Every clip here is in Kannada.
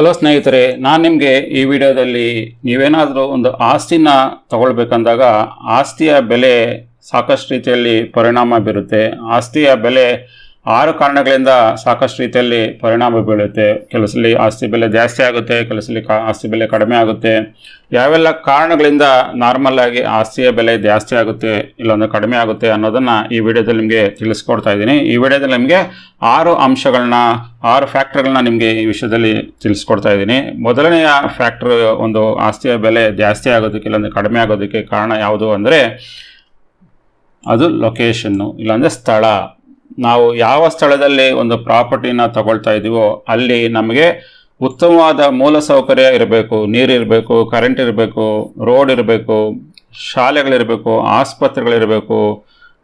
ಹಲೋ ಸ್ನೇಹಿತರೆ, ನಾನು ನಿಮಗೆ ಈ ವಿಡಿಯೋದಲ್ಲಿ ನೀವೇನಾದರೂ ಒಂದು ಆಸ್ತಿನ ತಗೊಳ್ಬೇಕಂದಾಗ ಆಸ್ತಿಯ ಬೆಲೆ ಸಾಕಷ್ಟು ರೀತಿಯಲ್ಲಿ ಪರಿಣಾಮ ಬೀರುತ್ತೆ. ಆಸ್ತಿಯ ಬೆಲೆ ಆರು ಕಾರಣಗಳಿಂದ ಸಾಕಷ್ಟು ರೀತಿಯಲ್ಲಿ ಪರಿಣಾಮ ಬೀಳುತ್ತೆ. ಕೆಲಸಲ್ಲಿ ಆಸ್ತಿ ಬೆಲೆ ಜಾಸ್ತಿ ಆಗುತ್ತೆ ಕೆಲಸಲ್ಲಿ ಕಾ ಆಸ್ತಿ ಬೆಲೆ ಕಡಿಮೆ ಆಗುತ್ತೆ. ಯಾವೆಲ್ಲ ಕಾರಣಗಳಿಂದ ನಾರ್ಮಲ್ ಆಗಿ ಆಸ್ತಿಯ ಬೆಲೆ ಜಾಸ್ತಿ ಆಗುತ್ತೆ ಇಲ್ಲಾಂದರೆ ಕಡಿಮೆ ಆಗುತ್ತೆ ಅನ್ನೋದನ್ನು ಈ ವಿಡಿಯೋದಲ್ಲಿ ನಿಮಗೆ ತಿಳಿಸ್ಕೊಡ್ತಾ ಇದ್ದೀನಿ. ಈ ವಿಡಿಯೋದಲ್ಲಿ ನಿಮಗೆ ಆರು ಅಂಶಗಳನ್ನ, ಆರು ಫ್ಯಾಕ್ಟ್ರ್ಗಳನ್ನ ನಿಮಗೆ ಈ ವಿಷಯದಲ್ಲಿ ತಿಳಿಸ್ಕೊಡ್ತಾ ಇದ್ದೀನಿ. ಮೊದಲನೆಯ ಫ್ಯಾಕ್ಟ್ರ್ ಒಂದು ಆಸ್ತಿಯ ಬೆಲೆ ಜಾಸ್ತಿ ಆಗೋದಕ್ಕೆ ಇಲ್ಲಾಂದರೆ ಕಡಿಮೆ ಆಗೋದಕ್ಕೆ ಕಾರಣ ಯಾವುದು ಅಂದರೆ ಅದು ಲೊಕೇಶನ್ನು ಇಲ್ಲಾಂದರೆ ಸ್ಥಳ. ನಾವು ಯಾವ ಸ್ಥಳದಲ್ಲಿ ಒಂದು ಪ್ರಾಪರ್ಟಿನ ತಗೊಳ್ತಾ ಇದ್ದೀವೋ ಅಲ್ಲಿ ನಮಗೆ ಉತ್ತಮವಾದ ಮೂಲಸೌಕರ್ಯ ಇರಬೇಕು. ನೀರಿರಬೇಕು ಕರೆಂಟ್ ಇರಬೇಕು ರೋಡ್ ಇರಬೇಕು, ಶಾಲೆಗಳಿರಬೇಕು, ಆಸ್ಪತ್ರೆಗಳಿರಬೇಕು,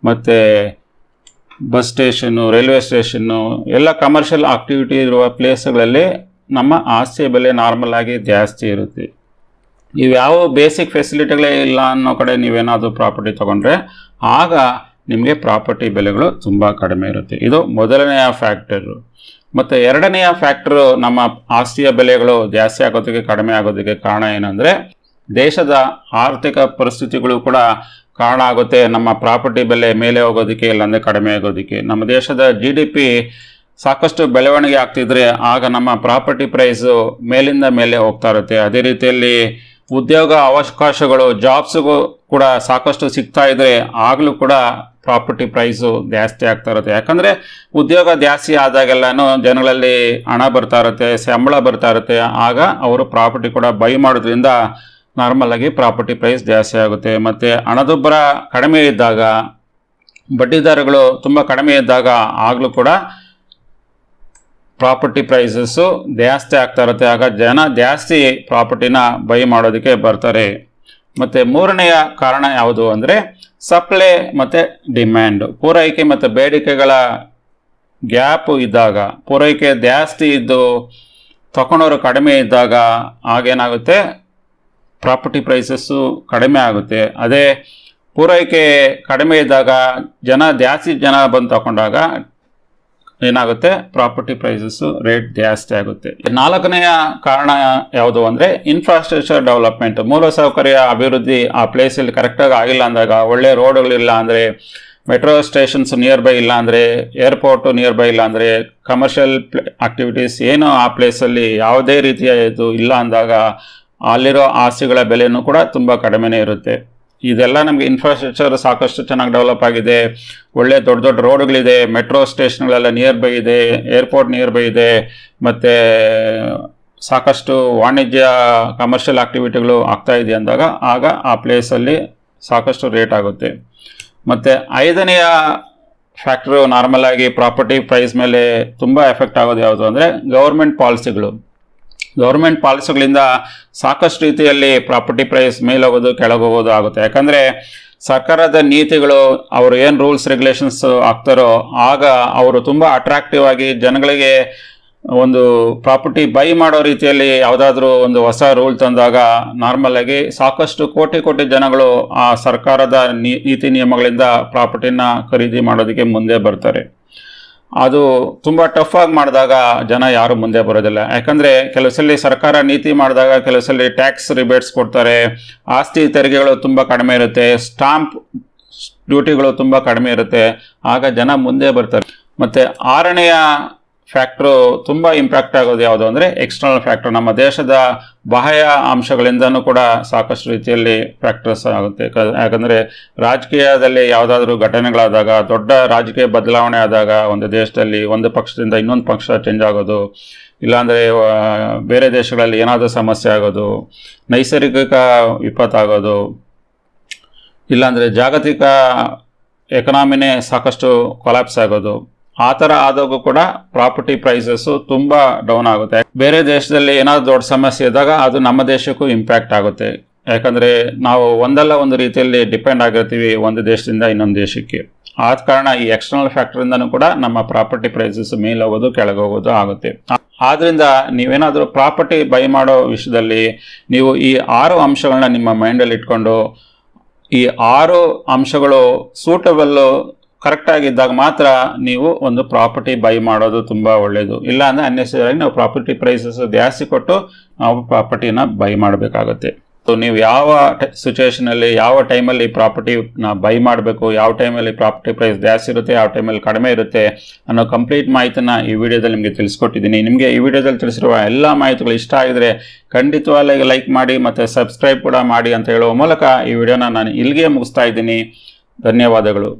ಮತ್ತು ಬಸ್ ಸ್ಟೇಷನ್ನು ರೈಲ್ವೆ ಸ್ಟೇಷನ್ನು ಎಲ್ಲ ಕಮರ್ಷಿಯಲ್ ಆಕ್ಟಿವಿಟಿ ಇರುವ ಪ್ಲೇಸ್ಗಳಲ್ಲಿ ನಮ್ಮ ಆಸ್ತಿಯ ಬೆಲೆ ನಾರ್ಮಲ್ ಆಗಿ ಜಾಸ್ತಿ ಇರುತ್ತೆ. ಇವ್ಯಾವ ಬೇಸಿಕ್ ಫೆಸಿಲಿಟಿಗಳೇ ಇಲ್ಲ ಅನ್ನೋ ಕಡೆ ನೀವೇನಾದರೂ ಪ್ರಾಪರ್ಟಿ ತೊಗೊಂಡ್ರೆ ಆಗ ನಿಮಗೆ ಪ್ರಾಪರ್ಟಿ ಬೆಲೆಗಳು ತುಂಬ ಕಡಿಮೆ ಇರುತ್ತೆ. ಇದು ಮೊದಲನೆಯ ಫ್ಯಾಕ್ಟರು. ಮತ್ತು ಎರಡನೆಯ ಫ್ಯಾಕ್ಟರು ನಮ್ಮ ಆಸ್ತಿಯ ಬೆಲೆಗಳು ಜಾಸ್ತಿ ಆಗೋದಕ್ಕೆ ಕಡಿಮೆ ಆಗೋದಕ್ಕೆ ಕಾರಣ ಏನಂದರೆ ದೇಶದ ಆರ್ಥಿಕ ಪರಿಸ್ಥಿತಿಗಳು ಕೂಡ ಕಾರಣ ಆಗುತ್ತೆ. ನಮ್ಮ ಪ್ರಾಪರ್ಟಿ ಬೆಲೆ ಮೇಲೆ ಹೋಗೋದಕ್ಕೆ ಇಲ್ಲಾಂದರೆ ಕಡಿಮೆ ಆಗೋದಕ್ಕೆ. ನಮ್ಮ ದೇಶದ ಜಿ ಡಿ ಪಿ ಸಾಕಷ್ಟು ಬೆಳವಣಿಗೆ ಆಗ್ತಿದ್ರೆ ಆಗ ನಮ್ಮ ಪ್ರಾಪರ್ಟಿ ಪ್ರೈಸು ಮೇಲಿಂದ ಮೇಲೆ ಹೋಗ್ತಾ ಇರುತ್ತೆ. ಅದೇ ರೀತಿಯಲ್ಲಿ ಉದ್ಯೋಗ ಅವಕಾಶಗಳು ಜಾಬ್ಸ್ಗೂ ಕೂಡ ಸಾಕಷ್ಟು ಸಿಗ್ತಾ ಇದ್ದರೆ ಆಗಲೂ ಕೂಡ ಪ್ರಾಪರ್ಟಿ ಪ್ರೈಸು ಜಾಸ್ತಿ ಆಗ್ತಾ ಇರುತ್ತೆ. ಯಾಕಂದರೆ ಉದ್ಯೋಗ ಜಾಸ್ತಿ ಆದಾಗೆಲ್ಲನೂ ಜನಗಳಲ್ಲಿ ಹಣ ಬರ್ತಾ ಇರುತ್ತೆ, ಸಂಬಳ ಬರ್ತಾ ಇರುತ್ತೆ. ಆಗ ಅವರು ಪ್ರಾಪರ್ಟಿ ಕೂಡ ಬೈ ಮಾಡೋದ್ರಿಂದ ನಾರ್ಮಲ್ ಆಗಿ ಪ್ರಾಪರ್ಟಿ ಪ್ರೈಸ್ ಜಾಸ್ತಿ ಆಗುತ್ತೆ. ಮತ್ತು ಹಣದುಬ್ಬರ ಕಡಿಮೆ ಇದ್ದಾಗ, ಬಡ್ಡಿದರಗಳು ತುಂಬ ಕಡಿಮೆ ಇದ್ದಾಗ ಆಗಲೂ ಕೂಡ ಪ್ರಾಪರ್ಟಿ ಪ್ರೈಸಸ್ಸು ಜಾಸ್ತಿ ಆಗ್ತಾ ಇರುತ್ತೆ. ಆಗ ಜನ ಜಾಸ್ತಿ ಪ್ರಾಪರ್ಟಿನ ಬೈ ಮಾಡೋದಕ್ಕೆ ಬರ್ತಾರೆ. ಮತ್ತು ಮೂರನೆಯ ಕಾರಣ ಯಾವುದು ಅಂದರೆ ಸಪ್ಲೈ ಮತ್ತು ಡಿಮ್ಯಾಂಡ್ ಪೂರೈಕೆ ಮತ್ತು ಬೇಡಿಕೆಗಳ ಗ್ಯಾಪ್ ಇದ್ದಾಗ, ಪೂರೈಕೆ ಜಾಸ್ತಿ ಇದ್ದು ತಗೊಳೋರು ಕಡಿಮೆ ಇದ್ದಾಗ ಆಗೇನಾಗುತ್ತೆ? ಪ್ರಾಪರ್ಟಿ ಪ್ರೈಸಸ್ಸು ಕಡಿಮೆ ಆಗುತ್ತೆ. ಅದೇ ಪೂರೈಕೆ ಕಡಿಮೆ ಇದ್ದಾಗ ಜನ ಜಾಸ್ತಿ ಜನ ಬಂದು ತಗೊಂಡಾಗ ಏನಾಗುತ್ತೆ? ಪ್ರಾಪರ್ಟಿ ಪ್ರೈಸಸ್ಸು ರೇಟ್ ಜಾಸ್ತಿ ಆಗುತ್ತೆ. ನಾಲ್ಕನೆಯ ಕಾರಣ ಯಾವುದು ಅಂದರೆ ಇನ್ಫ್ರಾಸ್ಟ್ರಕ್ಚರ್ ಡೆವಲಪ್ಮೆಂಟ್ ಮೂಲಸೌಕರ್ಯ ಅಭಿವೃದ್ಧಿ ಆ ಪ್ಲೇಸಲ್ಲಿ ಕರೆಕ್ಟಾಗಿ ಆಗಿಲ್ಲ ಅಂದಾಗ, ಒಳ್ಳೆ ರೋಡ್ಗಳಿಲ್ಲ ಅಂದರೆ ಮೆಟ್ರೋ ಸ್ಟೇಷನ್ಸ್ ನಿಯರ್ ಬೈ ಇಲ್ಲ ಅಂದರೆ ಏರ್ಪೋರ್ಟು ನಿಯರ್ ಬೈ ಇಲ್ಲ ಅಂದರೆ ಕಮರ್ಷಿಯಲ್ ಆಕ್ಟಿವಿಟೀಸ್ ಏನು ಆ ಪ್ಲೇಸಲ್ಲಿ ಯಾವುದೇ ರೀತಿಯ ಇದು ಇಲ್ಲ ಅಂದಾಗ, ಅಲ್ಲಿರೋ ಆಸ್ತಿಗಳ ಬೆಲೆಯೂ ಕೂಡ ತುಂಬ ಕಡಿಮೆನೇ ಇರುತ್ತೆ. ಇದೆಲ್ಲ ನಮಗೆ ಇನ್ಫ್ರಾಸ್ಟ್ರಕ್ಚರ್ ಸಾಕಷ್ಟು ಚೆನ್ನಾಗಿ ಡೆವಲಪ್ ಆಗಿದೆ. ಒಳ್ಳೆ ದೊಡ್ಡ ದೊಡ್ಡ ರೋಡ್ಗಳಿದೆ ಮೆಟ್ರೋ ಸ್ಟೇಷನ್ಗಳೆಲ್ಲ ನಿಯರ್ ಬೈ ಇದೆ ಏರ್ಪೋರ್ಟ್ ನಿಯರ್ ಬೈ ಇದೆ, ಮತ್ತು ಸಾಕಷ್ಟು ವಾಣಿಜ್ಯ ಕಮರ್ಷಿಯಲ್ ಆಕ್ಟಿವಿಟಿಗಳು ಆಗ್ತಾ ಇದೆ ಅಂದಾಗ ಆಗ ಆ ಪ್ಲೇಸಲ್ಲಿ ಸಾಕಷ್ಟು ರೇಟ್ ಆಗುತ್ತೆ. ಮತ್ತು ಐದನೆಯ ಫ್ಯಾಕ್ಟ್ರು ನಾರ್ಮಲ್ ಆಗಿ ಪ್ರಾಪರ್ಟಿ ಪ್ರೈಸ್ ಮೇಲೆ ತುಂಬ ಎಫೆಕ್ಟ್ ಆಗೋದು ಯಾವುದು ಅಂದರೆ ಗೌರ್ಮೆಂಟ್ ಪಾಲಿಸಿಗಳು ಗೌರ್ಮೆಂಟ್ ಪಾಲಿಸಿಗಳಿಂದ ಸಾಕಷ್ಟು ರೀತಿಯಲ್ಲಿ ಪ್ರಾಪರ್ಟಿ ಪ್ರೈಸ್ ಮೇಲೋಗೋದು, ಕೆಳಗೋಗೋದು ಆಗುತ್ತೆ. ಯಾಕಂದರೆ ಸರ್ಕಾರದ ನೀತಿಗಳು, ಅವರು ಏನು ರೂಲ್ಸ್ ರೆಗ್ಯುಲೇಷನ್ಸ್ ಆಗ್ತಾರೋ ಆಗ ಅವರು ತುಂಬ ಅಟ್ರಾಕ್ಟಿವ್ ಆಗಿ ಜನಗಳಿಗೆ ಒಂದು ಪ್ರಾಪರ್ಟಿ ಬೈ ಮಾಡೋ ರೀತಿಯಲ್ಲಿ ಯಾವುದಾದ್ರೂ ಒಂದು ಹೊಸ ರೂಲ್ ತಂದಾಗ ನಾರ್ಮಲ್ ಆಗಿ ಸಾಕಷ್ಟು ಕೋಟಿ ಕೋಟಿ ಜನಗಳು ಆ ಸರ್ಕಾರದ ನೀತಿ ನಿಯಮಗಳಿಂದ ಪ್ರಾಪರ್ಟಿನ ಖರೀದಿ ಮಾಡೋದಕ್ಕೆ ಮುಂದೆ ಬರ್ತಾರೆ. ಅದು ತುಂಬ ಟಫ್ ಆಗಿ ಮಾಡಿದಾಗ ಜನ ಯಾರು ಮುಂದೆ ಬರೋದಿಲ್ಲ. ಯಾಕಂದರೆ ಕೆಲಸಲ್ಲಿ ಸರ್ಕಾರ ನೀತಿ ಮಾಡಿದಾಗ ಕೆಲಸಲ್ಲಿ ಟ್ಯಾಕ್ಸ್ ರಿಬೇಟ್ಸ್ ಕೊಡ್ತಾರೆ. ಆಸ್ತಿ ತೆರಿಗೆಗಳು ತುಂಬ ಕಡಿಮೆ ಇರುತ್ತೆ. ಸ್ಟಾಂಪ್ ಡ್ಯೂಟಿಗಳು ತುಂಬ ಕಡಿಮೆ ಇರುತ್ತೆ. ಆಗ ಜನ ಮುಂದೆ ಬರ್ತಾರೆ. ಮತ್ತು ಆರನೆಯ ಫ್ಯಾಕ್ಟ್ರು ತುಂಬ ಇಂಪ್ಯಾಕ್ಟ್ ಆಗೋದು ಯಾವುದು ಅಂದರೆ ಎಕ್ಸ್ಟರ್ನಲ್ ಫ್ಯಾಕ್ಟರ್ ನಮ್ಮ ದೇಶದ ಬಾಹ್ಯ ಅಂಶಗಳಿಂದನೂ ಕೂಡ ಸಾಕಷ್ಟು ರೀತಿಯಲ್ಲಿ ಫ್ಯಾಕ್ಟರ್ಸ್ ಆಗುತ್ತೆ. ಯಾಕಂದರೆ ರಾಜಕೀಯದಲ್ಲಿ ಯಾವುದಾದ್ರೂ ಘಟನೆಗಳಾದಾಗ, ದೊಡ್ಡ ರಾಜಕೀಯ ಬದಲಾವಣೆ ಆದಾಗ ಒಂದು ದೇಶದಲ್ಲಿ ಒಂದು ಪಕ್ಷದಿಂದ ಇನ್ನೊಂದು ಪಕ್ಷ ಚೇಂಜ್ ಆಗೋದು, ಇಲ್ಲಾಂದರೆ ಬೇರೆ ದೇಶಗಳಲ್ಲಿ ಏನಾದರೂ ಸಮಸ್ಯೆ ಆಗೋದು, ನೈಸರ್ಗಿಕ ವಿಪತ್ತಾಗೋದು, ಇಲ್ಲಾಂದರೆ ಜಾಗತಿಕ ಎಕನಾಮಿನೇ ಸಾಕಷ್ಟು ಕೊಲಾಪ್ಸ್ ಆಗೋದು. ಆ ಥರ ಆದಾಗೂ ಕೂಡ ಪ್ರಾಪರ್ಟಿ ಪ್ರೈಸಸ್ಸು ತುಂಬ ಡೌನ್ ಆಗುತ್ತೆ. ಬೇರೆ ದೇಶದಲ್ಲಿ ಏನಾದರೂ ದೊಡ್ಡ ಸಮಸ್ಯೆ ಇದ್ದಾಗ ಅದು ನಮ್ಮ ದೇಶಕ್ಕೂ ಇಂಪ್ಯಾಕ್ಟ್ ಆಗುತ್ತೆ. ಯಾಕಂದರೆ ನಾವು ಒಂದಲ್ಲ ಒಂದು ರೀತಿಯಲ್ಲಿ ಡಿಪೆಂಡ್ ಆಗಿರ್ತೀವಿ ಒಂದು ದೇಶದಿಂದ ಇನ್ನೊಂದು ದೇಶಕ್ಕೆ. ಆದ ಕಾರಣ ಈ ಎಕ್ಸ್ಟರ್ನಲ್ ಫ್ಯಾಕ್ಟ್ರಿಂದನೂ ಕೂಡ ನಮ್ಮ ಪ್ರಾಪರ್ಟಿ ಪ್ರೈಸಸ್ ಮೇಲೋಗೋದು ಕೆಳಗೋಗೋದು ಆಗುತ್ತೆ. ಆದ್ದರಿಂದ ನೀವೇನಾದರೂ ಪ್ರಾಪರ್ಟಿ ಬೈ ಮಾಡೋ ವಿಷಯದಲ್ಲಿ ನೀವು ಈ ಆರು ಅಂಶಗಳನ್ನ ನಿಮ್ಮ ಮೈಂಡಲ್ಲಿ ಇಟ್ಕೊಂಡು ಈ ಆರು ಅಂಶಗಳು ಸೂಟಬಲ್ಲು ಕರೆಕ್ಟಾಗಿದ್ದಾಗ ಮಾತ್ರ ನೀವು ಒಂದು ಪ್ರಾಪರ್ಟಿ ಬೈ ಮಾಡೋದು ತುಂಬ ಒಳ್ಳೆಯದು ಇಲ್ಲ ಅಂದರೆ ನಾವು ಪ್ರಾಪರ್ಟಿ ಪ್ರೈಸಸ್ ಜಾಸ್ತಿ ಕೊಟ್ಟು ನಾವು ಪ್ರಾಪರ್ಟಿನ ಬೈ ಮಾಡಬೇಕಾಗುತ್ತೆ. ಸೊ ನೀವು ಯಾವ ಸಿಚುವೇಷನಲ್ಲಿ ಯಾವ ಟೈಮಲ್ಲಿ ಪ್ರಾಪರ್ಟಿನ ಬೈ ಮಾಡಬೇಕು, ಯಾವ ಟೈಮಲ್ಲಿ ಪ್ರಾಪರ್ಟಿ ಪ್ರೈಸ್ ಜಾಸ್ತಿ ಇರುತ್ತೆ, ಯಾವ ಟೈಮಲ್ಲಿ ಕಡಿಮೆ ಇರುತ್ತೆ ಅನ್ನೋ ಕಂಪ್ಲೀಟ್ ಮಾಹಿತಿನ ಈ ವಿಡಿಯೋದಲ್ಲಿ ನಿಮಗೆ ತಿಳಿಸ್ಕೊಟ್ಟಿದ್ದೀನಿ. ನಿಮಗೆ ಈ ವಿಡಿಯೋದಲ್ಲಿ ತಿಳಿಸಿರುವ ಎಲ್ಲ ಮಾಹಿತಿಗಳು ಇಷ್ಟ ಆಗಿದ್ರೆ ಖಂಡಿತವಾಗಿ ಲೈಕ್ ಮಾಡಿ ಮತ್ತು ಸಬ್ಸ್ಕ್ರೈಬ್ ಕೂಡ ಮಾಡಿ ಅಂತ ಹೇಳುವ ಮೂಲಕ ಈ ವಿಡಿಯೋನ ನಾನು ಇಲ್ಲಿಗೆ ಮುಗಿಸ್ತಾ ಇದ್ದೀನಿ. ಧನ್ಯವಾದಗಳು.